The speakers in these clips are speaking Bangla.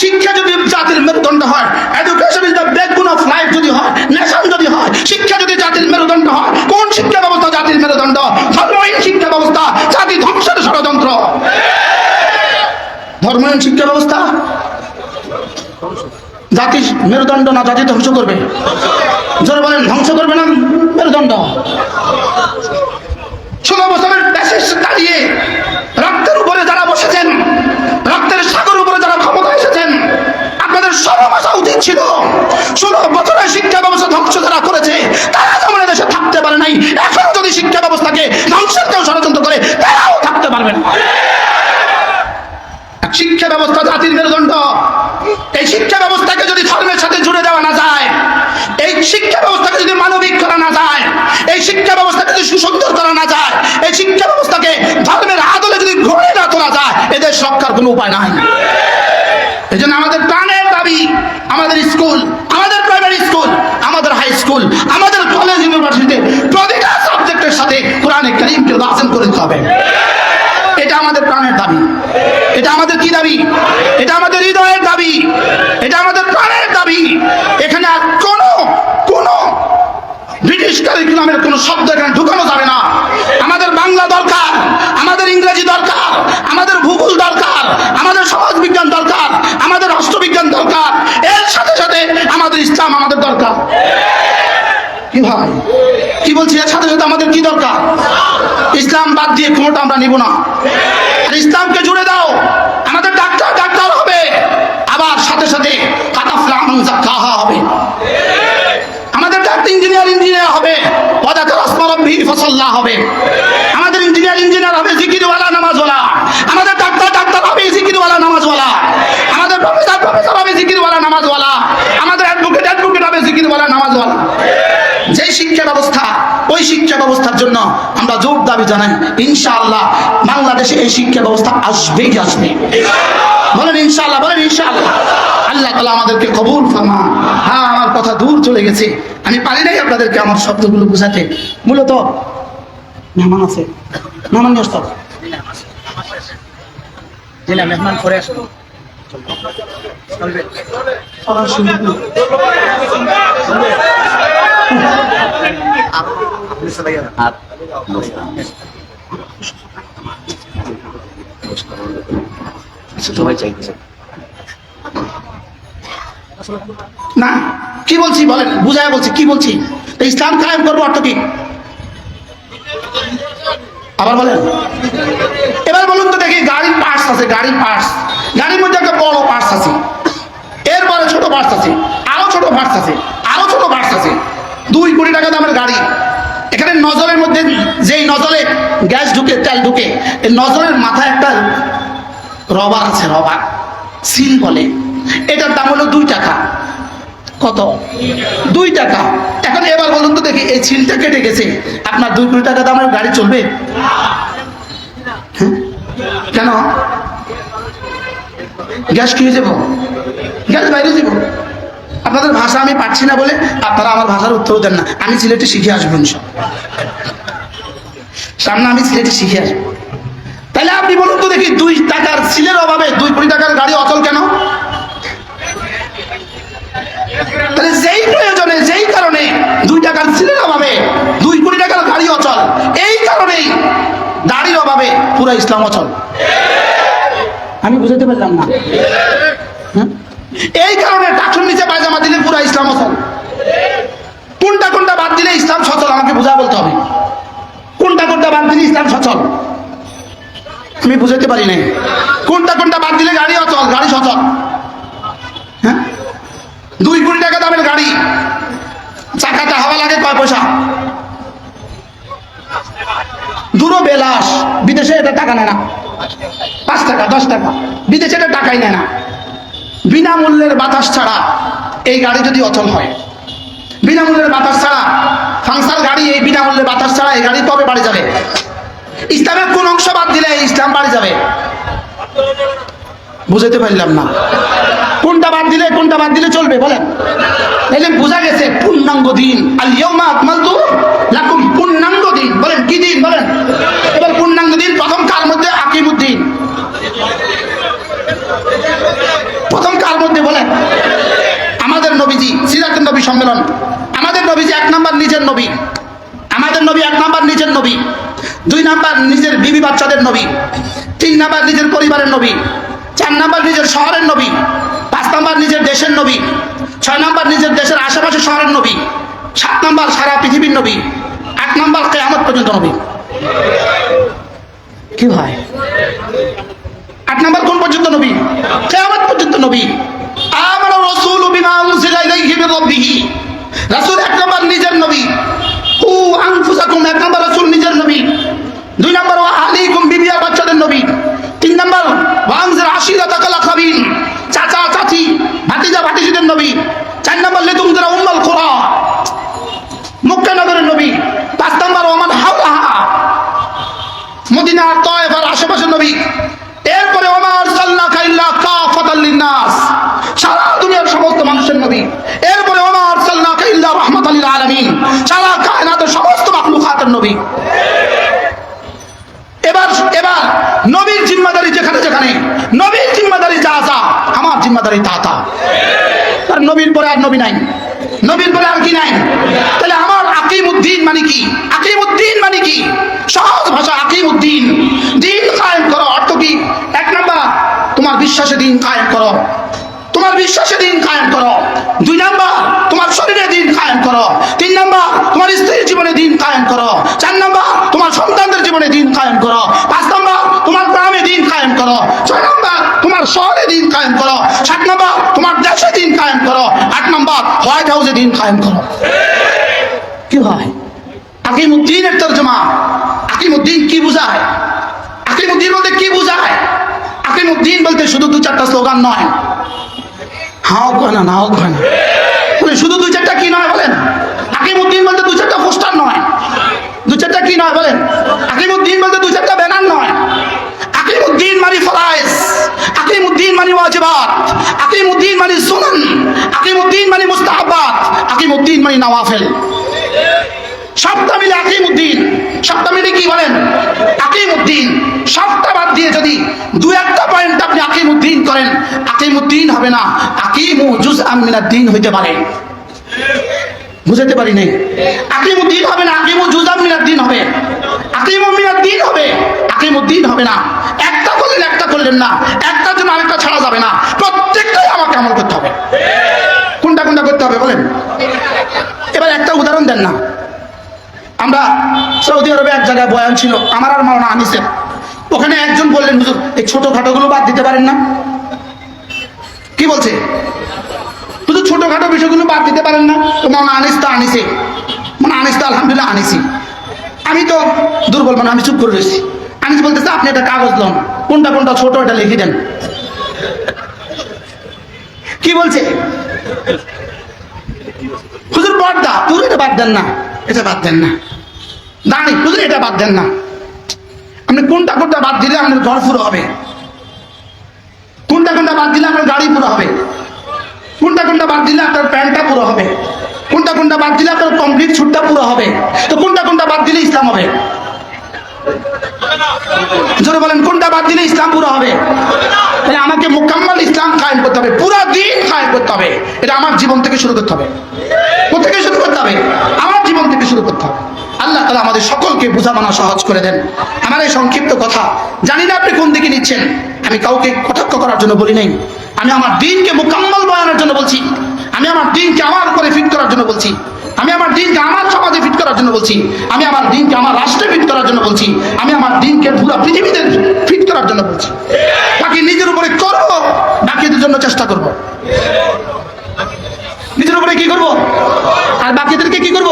শিক্ষা যদি জাতির মেরুদণ্ড হয় education is the backbone of life যদি হয় নেশন যদি হয়, শিক্ষা যদি জাতির মেরুদণ্ড হয়, কোন শিক্ষা ব্যবস্থা জাতির মেরুদণ্ড? ধর্মহীন শিক্ষা ব্যবস্থা, জাতি ধ্বংসের ষড়যন্ত্র। ধর্মহীন শিক্ষা ব্যবস্থা? জাতি মেরুদণ্ড না জাতি ধ্বংস করবে? জোরে বলেন, ধ্বংস করবে না মেরুদণ্ড? ষোলো বছরের দাঁড়িয়ে রক্তের উপরে যারা বসেছেন রক্তের সাগর উপরে যারা ক্ষমতা এসেছেন আপনাদের ছিল। ষোলো বছরের শিক্ষা ব্যবস্থা ধ্বংস যারা করেছে। তারা যেমন দেশে থাকতে পারে নাই। এখন যদি শিক্ষা ব্যবস্থাকে ধ্বংসের কেউ ষড়যন্ত্র করে, তারাও থাকতে পারবে না। শিক্ষা ব্যবস্থা জাতির মেরুদণ্ড। এই শিক্ষা ব্যবস্থাকে যদি ধর্মের সাথে জুড়ে দেওয়া না যায়, এই শিক্ষা ব্যবস্থাকে যদি মানবিক করা না যায়, এই শিক্ষা ব্যবস্থাকে যদি সুসুন্দর করা না যায়, এই শিক্ষা ব্যবস্থাকে ধর্মের আদলে যদি গড়ে না তোলা যায় এদের রক্ষার কোনো উপায় নাই এই জন্য আমাদের প্রাণের দাবি আমাদের স্কুল আমাদের প্রাইমারি স্কুল আমাদের হাই স্কুল আমাদের কলেজ ইউনিভার্সিটিতে প্রতিটা সাবজেক্টের সাথে করিমকে দাসেন করে দিতে হবে। এটা আমাদের প্রাণের দাবি। এটা আমাদের কি দাবি? এটা আমাদের হৃদয়ের দাবি। এটা আমাদের প্রাণের দাবি। এখানে আর কোনো কোনো ব্রিটিশ কারিকুলামের কোনো শব্দ এখানে ঢুকানো যাবে না। আমাদের বাংলা দরকার, আমাদের ইংরেজি দরকার, আমাদের ভূগোল দরকার, আমাদের সমাজ বিজ্ঞান দরকার, আমাদের রাষ্ট্রবিজ্ঞান দরকার। এর সাথে সাথে আমাদের ইসলাম আমাদের দরকার। কি ভাই? কি বলছি? এর সাথে সাথে আমাদের কি দরকার? বাদ দিয়ে কোনোটা আমরা নিব না। আর ইসলামকে জুড়ে দাও। আমাদের ডাক্তার ডাক্তার হবে। আবার সাথে সাথে জাক্কাহা হবে। আমাদের ডাক্তার, ইঞ্জিনিয়ার ইঞ্জিনিয়ার হবে। ফসল্লাহ হবে। আমাদের ইঞ্জিনিয়ার ইঞ্জিনিয়ার হবে জিকিরওয়ালা, নামাজওয়ালা। আমাদের ডাক্তার নামাজওয়ালা। আমাদের আমাদের অ্যাডভোকেট অ্যাডভোকেট হবে জিকিরওয়ালা, নামাজওয়ালা। যে শিক্ষা ব্যবস্থা ওই শিক্ষা ব্যবস্থার জন্য আমরা জোর দাবি জানাই ইনশাআল্লাহ বাংলাদেশে এই শিক্ষা ব্যবস্থা আসবেই আসবে। বলেন ইনশাআল্লাহ বলেন ইনশাআল্লাহ। আল্লাহ তালা আমাদেরকে কবুল ফরমা। হ্যাঁ আমার কথা দূর চলে গেছে। আমি পারি নাই আপনাদেরকে আমার শব্দগুলো বুঝাতে। মূলত মেহমান আছে। মেহমান নিয়ে আসতে মেহমান করে আসব নেই। না, কি বলছি বলেন? বলছি, কি বলছি? ইসলাম কায়েম করব অর্থ কি? আবার বলেন। এবার বলুন তো দেখি, গাড়ির পার্টস আছে, গাড়ির পার্টস গাড়ির মধ্যে একটা বড় পার্টস আছে। এরপরে ছোট পার্টস আছে, আরও ছোট পার্টস আছে, আরও ছোট পার্টস আছে। দুই কোটি টাকা দামের গাড়ি। এখানে নজরের মধ্যে যেই নজরে গ্যাস ঢুকে, তেল ঢুকে, এই নজরের মাথায় একটা রবার আছে, রবার। সিল বলে। এটার দাম হলো দুই টাকা। কত? দুই টাকা। এখন এবার বলুন তো দেখি, এই ছিলটা কেটে গেছে। আপনার দুই কোটি টাকা দামের গাড়ি চলবে? হ্যাঁ? কেন? গ্যাস হয়ে যাব? গ্যাস বাইরে যাব? আপনাদের ভাষা আমি পাচ্ছি না বলে আপনারা আমার ভাষার উত্তর দেন না। আমি সিলেটে শিখে আসব। সামনে আমি সিলেটে শিখে আসব। তাহলে আপনি বলুন তো দেখি দুই টাকার সিলের অভাবে দুই কোটি টাকার গাড়ি অচল কেন? তাহলে যেই প্রয়োজনে যেই কারণে দুই টাকার সিলের অভাবে দুই কোটি টাকার গাড়ি অচল এই কারণেই গাড়ির অভাবে পুরো ইসলাম অচল। আমি বুঝাতে পারলাম না। হ্যাঁ? এই কারণে টাকুর নিচে পায়জামা দিলে পুরো ইসলাম অচল। কোনটা কোনটা বাদ দিলে ইসলাম সচল, আমাকে বুঝা বলতে হবে। কোনটা কোনটা বাদ দিলে ইসলাম সচল? আমি বুঝাতে পারি নাই। কোনটা কোনটা বাদ দিলে গাড়ি অচল, গাড়ি সচল? হ্যাঁ? দুই কোটি টাকা দামের গাড়ি। চাকাতে হাওয়া লাগে কয় পয়সা? দুটো বেলাস বিদেশে এটা টাকা নেয় না। পাঁচ টাকা, দশ টাকা। বিদেশে এটা টাকাই নেয় না। বিনামূল্যের বাতাস ছাড়া এই গাড়ি যদি অচল হয়, বিনামূল্যের বাতাস ছাড়া ফাংশন গাড়ি এই বিনামূল্যের বাতাস ছাড়া এই গাড়ি কবে বাড়ি যাবে? ইসলামের কোন অংশ বাদ দিলে ইসলাম বাড়ি যাবে? বুঝাতে পারলাম না। কোনটা বাদ দিলে, কোনটা বাদ দিলে চলবে, বলেন। বোঝা গেছে, পূর্ণাঙ্গ দিন। আল ইয়মা আকমালতু লাকুম পূর্ণাঙ্গ দিন বলেন কি দিন বলেন এবার পূর্ণাঙ্গ দিন প্রথম কার মধ্যে আকিমুদ্দিন প্রথম নবীজি সিরাতুল নবী সম্মেলন। আমাদের নবীজি এক নাম্বার নিজের নবী। আমাদের নবী এক নাম্বার নিজের নবী। দুই নাম্বার নিজের বিবি বাচ্চাদের নবী। তিন নাম্বার নিজের পরিবারের নবী। চার নাম্বার নিজের শহরের নবী। পাঁচ নাম্বার নিজের দেশের নবী। ছয় নাম্বার নিজের দেশের আশেপাশে শহরের নবী। সাত নাম্বার সারা পৃথিবীর নবী। আট নাম্বার কেয়ামত পর্যন্ত নবী। কি ভাই? আট নাম্বার কোন পর্যন্ত নবী? কেয়ামত পর্যন্ত নবী। আমার রাসূল বিমা উনজিলা ইলাইহি মির রাব্বিহি রাসূল এক নাম্বার নিজের নবী ও আনফুসাকুম এক নাম্বার রাসূল নিজের নবী দুই নাম্বার ওয়া আলাইকুম বিবিয়া বাচ্চাদের নবী তিন নাম্বার ওয়ানজির আশিরাতাকাল আখাবিন চাচা চাচি ভাতিজা ভাতিজিদের নবী চার নাম্বার লেতুমজিরা উম্মাল কুরা মক্কা নগরের নবী পাঁচ নাম্বার ওমান হাওলাহা মদিনা আর তয়েফ আর আশেপাশের নবী এরপরে ওমার সাল্লাহ কাইল্লা কাফাতাল লিন্নাস সারা দুনিয়ার সমস্ত মানুষের নবী। এরপরে ওমার সাল্লাহ কাইল্লা রহমাতাল লিল আলামিন। সারা কায়নাতের সমস্ত মাখলুকাতের নবী। এবার এবার নবীর জিম্মাদারি যেখানে যেখানে। নবীর জিম্মাদারি যা যা, আমার জিম্মাদারি তা তা। আর নবীর পরে আর নবী নাই। নবীর পরে আর কি নাই? তাহলে আমার আকিম উদ্দিন মানে কি? আকিম উদ্দিন মানে কি? সহজ ভাষা আকিম উদ্দিন দিন কায়েম করো অর্থ কি? এক নাম্বার, তোমার বিশ্বাসে দিন কায়েম করো। বিশ্বাসে দিন কায়েম করো। দুই নাম্বার, তোমার শরীরে দিন কায়েম করো। তিন নাম্বার, তোমার স্ত্রীর জীবনে দিন কায়েম করো। চার নাম্বার, তোমার সন্তানদের জীবনে দিন কায়েম করো। পাঁচ নাম্বার, তোমার গ্রামে দিন কায়েম করো। ছয় নাম্বার, তোমার শহরে দিন কায়েম করো। সাত নাম্বার, তোমার দেশে দিন কায়েম করো। আট নাম্বার, হোয়াইট হাউসে দিন কায়েম করো। কি হয় আকিমুদ্দিনের তর্জমা। আকিমুদ্দিন কি বুঝায়? আকিমুদ্দিন বলতে কি বুঝায়? আকিমুদ্দিন বলতে শুধু দু চারটা স্লোগান নয়। হাও কয় না নাও কয় না উনি শুধু দু চারটা কি নয় বলেন? আকিমুদ্দিন বলতে দু চারটা পোস্টার নয়। দু চারটা কি নয় বলেন? আকিমুদ্দিন বলতে দু চারটা ব্যানার নয়। আকিমুদ্দিন মানে ফরায়েজ আকিমুদ্দিন মানে ওয়াজিবাত আকিমুদ্দিন মানে সুনান আকিমুদ্দিন মানে মুস্তাহাবাত আকিমুদ্দিন মানে নওয়াফেল। সবটা মিলে আকিমুদ্দিন সবটা মিলে কি বলেন? আকিমুদ্দিন সবটা বাদ দিয়ে যদি দু একটা পয়েন্ট আপনি আকিমুদ্দিন করেন আকিমুদ্দিন হবে না। আকিমু জুজ আমিনার দিন হইতে পারে। বুঝাতে পারি নাই? আকিমুদ্দিন হবে না, আকিমু জুজ আমিনার দিন হবে। আকিমু মিনার দিন হবে আকিমুদ্দিন হবে না। একটা করলেন একটা করলেন না। একটার জন্য আরেকটা ছাড়া যাবে না। প্রত্যেকটাই আমাকে আমল করতে হবে কোনটা কোনটা করতে হবে বলেন এবার একটা উদাহরণ দেন না আমরা সৌদি আরবে এক জায়গায় বয়ান ছিল, আমার আর মাওনা আনিসের। ওখানে একজন বললেন, হুজুর, এই ছোটখাটোগুলো বাদ দিতে পারেন না। কি বলছে? শুধু ছোটখাটো বিষয়গুলো বাদ দিতে পারেন না। তো মাওনা আনিস তো আনিসে। মানে আনিস তো আলহামদুলিল্লাহ আনিসি আমি তো দুর্বল মানে আমি চুপ করে রয়েছি। আনিস বলতেছে, আপনি একটা কাগজ লন। কোনটা কোনটা ছোট, এটা লিখে দেন। কি বলছে? হুজুর পর্দা পুরো এটা বাদ দেন না। এটা বাদ দেন না। দাঁড়ি হুজুর এটা বাদ দেন না। আপনি কোনটা কোনটা বাদ দিলে আপনার ঘর পুরো হবে? কোনটা কোনটা বাদ দিলে আপনার গাড়ি পুরো হবে? কোনটা কোনটা বাদ দিলে আপনার প্যান্টটা পুরো হবে? কোনটা কোনটা বাদ দিলে আপনার কমপ্লিট ছুটটা পুরো হবে? তো কোনটা কোনটা বাদ দিলে ইসলাম হবে? জোরে বলেন, কোনটা বাদ দিলে ইসলাম পুরো হবে? তাহলে আমাকে মোকাম্মল ইসলাম কায়েম করতে হবে, পুরা দিন কায়েম করতে হবে। এটা আমার জীবন থেকে শুরু করতে হবে। কোথেকে শুরু করতে হবে? আমার জীবন থেকে শুরু করতে হবে। আল্লাহ তালা আমাদের সকলকে বোঝামানা সহজ করে দেন। আমার এই সংক্ষিপ্ত কথা, জানি না আপনি কোন দিকে নিচ্ছেন। আমি কাউকে কটাক্ষ করার জন্য বলি নাই। আমি আমার দিনকে মোকাম্মল বয়ানোর জন্য বলছি। আমি আমার দিনকে আমার উপরে ফিট করার জন্য বলছি। আমি আমার দিনকে আমার সমাজে ফিট করার জন্য বলছি। আমি আমার দিনকে আমার রাষ্ট্রে ফিট করার জন্য বলছি। আমি আমার দিনকে পুরো পৃথিবীতে ফিট করার জন্য বলছি। বাকি নিজের উপরে করব, বাকিদের জন্য চেষ্টা করব। নিজের উপরে কি করব? আর বাকিদেরকে কি করব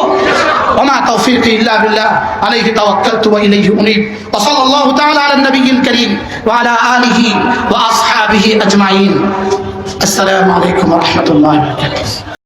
ওমা তৌফিক ইল্লা বিল্লাহ আলাইহি তাওয়াক্কালতু ওয়া ইলাইহি উনীব ওয়া সাল্লাল্লাহু তাআলা আলা নবিয়িল কারীম ওয়া আলা আলিহি ওয়া আসহাবিহি আজমাইন আসসালামু আলাইকুম ওয়া রাহমাতুল্লাহি ওয়া বারাকাতুহু